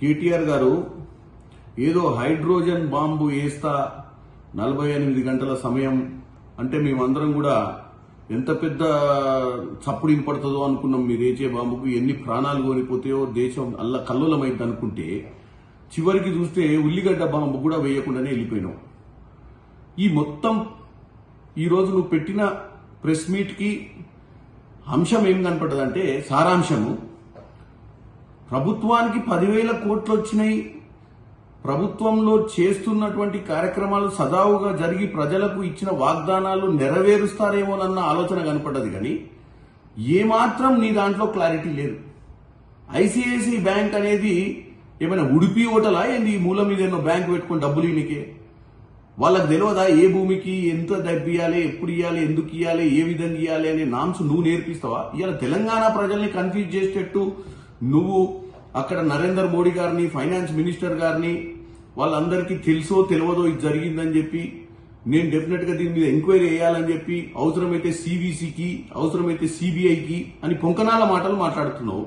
కేటీఆర్ గారు ఏదో hydrogen bomb వేస్తా నలభై ఎనిమిది గంటల సమయం అంటే మేమందరం కూడా ఎంత పెద్ద చప్పుడు పడుతుందో అనుకున్నాం. మీరు ఏచే బాంబుకు ఎన్ని ప్రాణాలు కోనిపోతాయో దేశం అల్ల కల్లోలమైంది అనుకుంటే చివరికి చూస్తే ఉల్లిగడ్డ బాంబు కూడా వేయకుండానే వెళ్ళిపోయినాం. ఈ మొత్తం ఈరోజు నువ్వు పెట్టిన ప్రెస్ మీట్కి అంశం ఏం కనపడదంటే సారాంశము. ప్రభుత్వానికి పదివేల కోట్లు వచ్చినాయి ప్రభుత్వంలో చేస్తున్నటువంటి కార్యక్రమాలు సదావుగా జరిగి ప్రజలకు ఇచ్చిన వాగ్దానాలు నెరవేరుస్తారేమోనన్న ఆలోచన కనపడ్డది కానీ ఏమాత్రం నీ దాంట్లో క్లారిటీ లేదు. ఐసిఐసిఐ బ్యాంక్ అనేది ఏమైనా ఉడిపి ఓటలా ఏంది ఈ మూల మీద ఎన్నో బ్యాంక్ పెట్టుకుని డబ్బులు ఇనికే వాళ్ళకి తెలియదా ఏ భూమికి ఎంత డబ్బు ఇవ్వాలి ఎప్పుడు ఇవ్వాలి ఎందుకు ఇవ్వాలి ఏ విధంగా ఇవ్వాలి అనే నామ్స్ నువ్వు నేర్పిస్తావా? ఇవాళ తెలంగాణ ప్రజల్ని కన్ఫ్యూజ్ చేసేటట్టు నువ్వు అక్కడ నరేంద్ర మోడీ గారిని ఫైనాన్స్ మినిస్టర్ గారిని వాళ్ళందరికీ తెలుసో తెలియదో ఇది జరిగిందని చెప్పి నేను డెఫినెట్గా దీని మీద ఎంక్వైరీ చేయాలని చెప్పి అవసరమైతే సిబిసికి అవసరమైతే సిబిఐకి అని పొంకనాల మాటలు మాట్లాడుతున్నావు.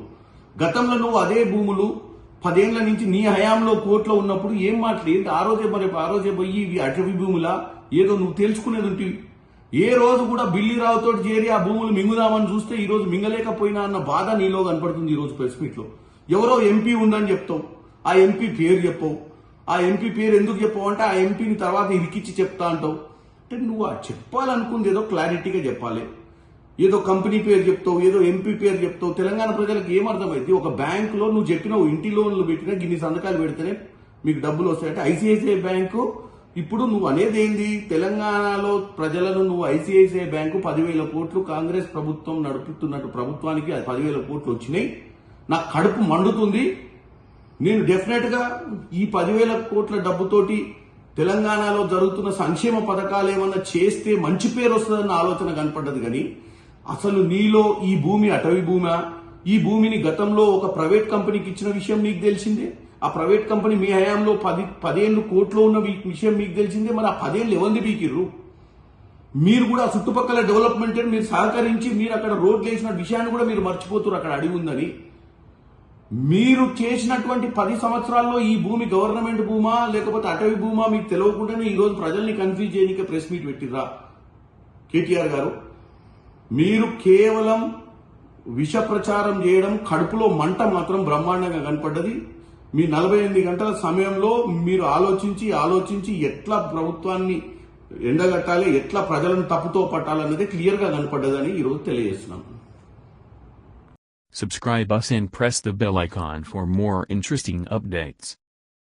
గతంలో నువ్వు అదే భూములు పదేళ్ళ నుంచి నీ హయాంలో కోర్టులో ఉన్నప్పుడు ఏం మాట్లాడేది ఆ రోజే మరి ఆ రోజే పోయి ఇవి అటవీ భూములా? ఏదో నువ్వు తెలుసుకునేది ఉంటుంది ఏ రోజు కూడా బిల్లి రావుతో చేరి ఆ భూములు మింగుదామని చూస్తే ఈ రోజు మింగలేకపోయినా అన్న బాధ నీలో కనపడుతుంది ఈ రోజు ప్రెస్ మీట్లో ఎవరో ఎంపీ ఉందని చెప్తావు. ఆ ఎంపీ పేరు చెప్పవు. ఆ ఎంపీ పేరు ఎందుకు చెప్పవు అంటే ఆ ఎంపీని తర్వాత ఇరికిచ్చి చెప్తా అంటావు. అంటే నువ్వు ఆ చెప్పాలనుకుంది ఏదో క్లారిటీగా చెప్పాలి. ఏదో కంపెనీ పేరు చెప్తావు ఏదో ఎంపీ పేరు చెప్తావు. తెలంగాణ ప్రజలకు ఏమర్థమైంది ఒక బ్యాంకులో నువ్వు చెప్పినావు ఇంటి లోన్లు పెట్టినా గిన్ని సంతకాలు పెడితేనే మీకు డబ్బులు వస్తాయంటే ఐసిఐసిఐ బ్యాంకు ఇప్పుడు నువ్వు అనేది ఏంది తెలంగాణలో ప్రజలను నువ్వు ఐసిఐసిఐ బ్యాంకు పదివేల కోట్లు కాంగ్రెస్ ప్రభుత్వం నడుపుతున్నట్టు ప్రభుత్వానికి అది పదివేల కోట్లు వచ్చినాయి. నాకు కడుపు మండుతుంది. నేను డెఫినెట్గా ఈ పదివేల కోట్ల డబ్బుతోటి తెలంగాణలో జరుగుతున్న సంక్షేమ పథకాలు ఏమన్నా చేస్తే మంచి పేరు వస్తుందన్న ఆలోచన కనపడ్డది కానీ అసలు నీలో ఈ భూమి అటవీ భూమా? ఈ భూమిని గతంలో ఒక ప్రైవేట్ కంపెనీకి ఇచ్చిన విషయం నీకు తెలిసిందే? ఆ ప్రైవేట్ కంపెనీ మీ హయాంలో పది పదేళ్ళు కోట్లో ఉన్న విషయం మీకు తెలిసిందే మరి ఆ పదేళ్ళు ఎవరిని బీకిర్రు మీరు కూడా చుట్టుపక్కల డెవలప్మెంట్ మీరు సహకరించి మీరు అక్కడ రోడ్లు వేసిన విషయాన్ని కూడా మీరు మర్చిపోతున్నారు అక్కడ అడిగి ఉందని. మీరు చేసినటువంటి పది సంవత్సరాల్లో ఈ భూమి గవర్నమెంట్ భూమా లేకపోతే అటవీ భూమా మీకు తెలియకుండానే ఈ రోజు ప్రజల్ని కన్ఫ్యూజ్ చేయడానికి ప్రెస్ మీట్ పెట్టిర్రా? కేటీఆర్ గారు మీరు కేవలం విష ప్రచారం చేయడం కడుపులో మంట మాత్రం బ్రహ్మాండంగా కనపడ్డది. మీ నలభై ఎనిమిది గంటల సమయంలో మీరు ఆలోచించి ఆలోచించి ఎట్లా ప్రభుత్వాన్ని ఎండగట్టాలి ఎట్లా ప్రజలను తప్పుతో పట్టాలన్నది క్లియర్గా కనపడ్డదని ఈరోజు తెలియజేస్తున్నాం Subscribe us and press the bell icon for more interesting updates.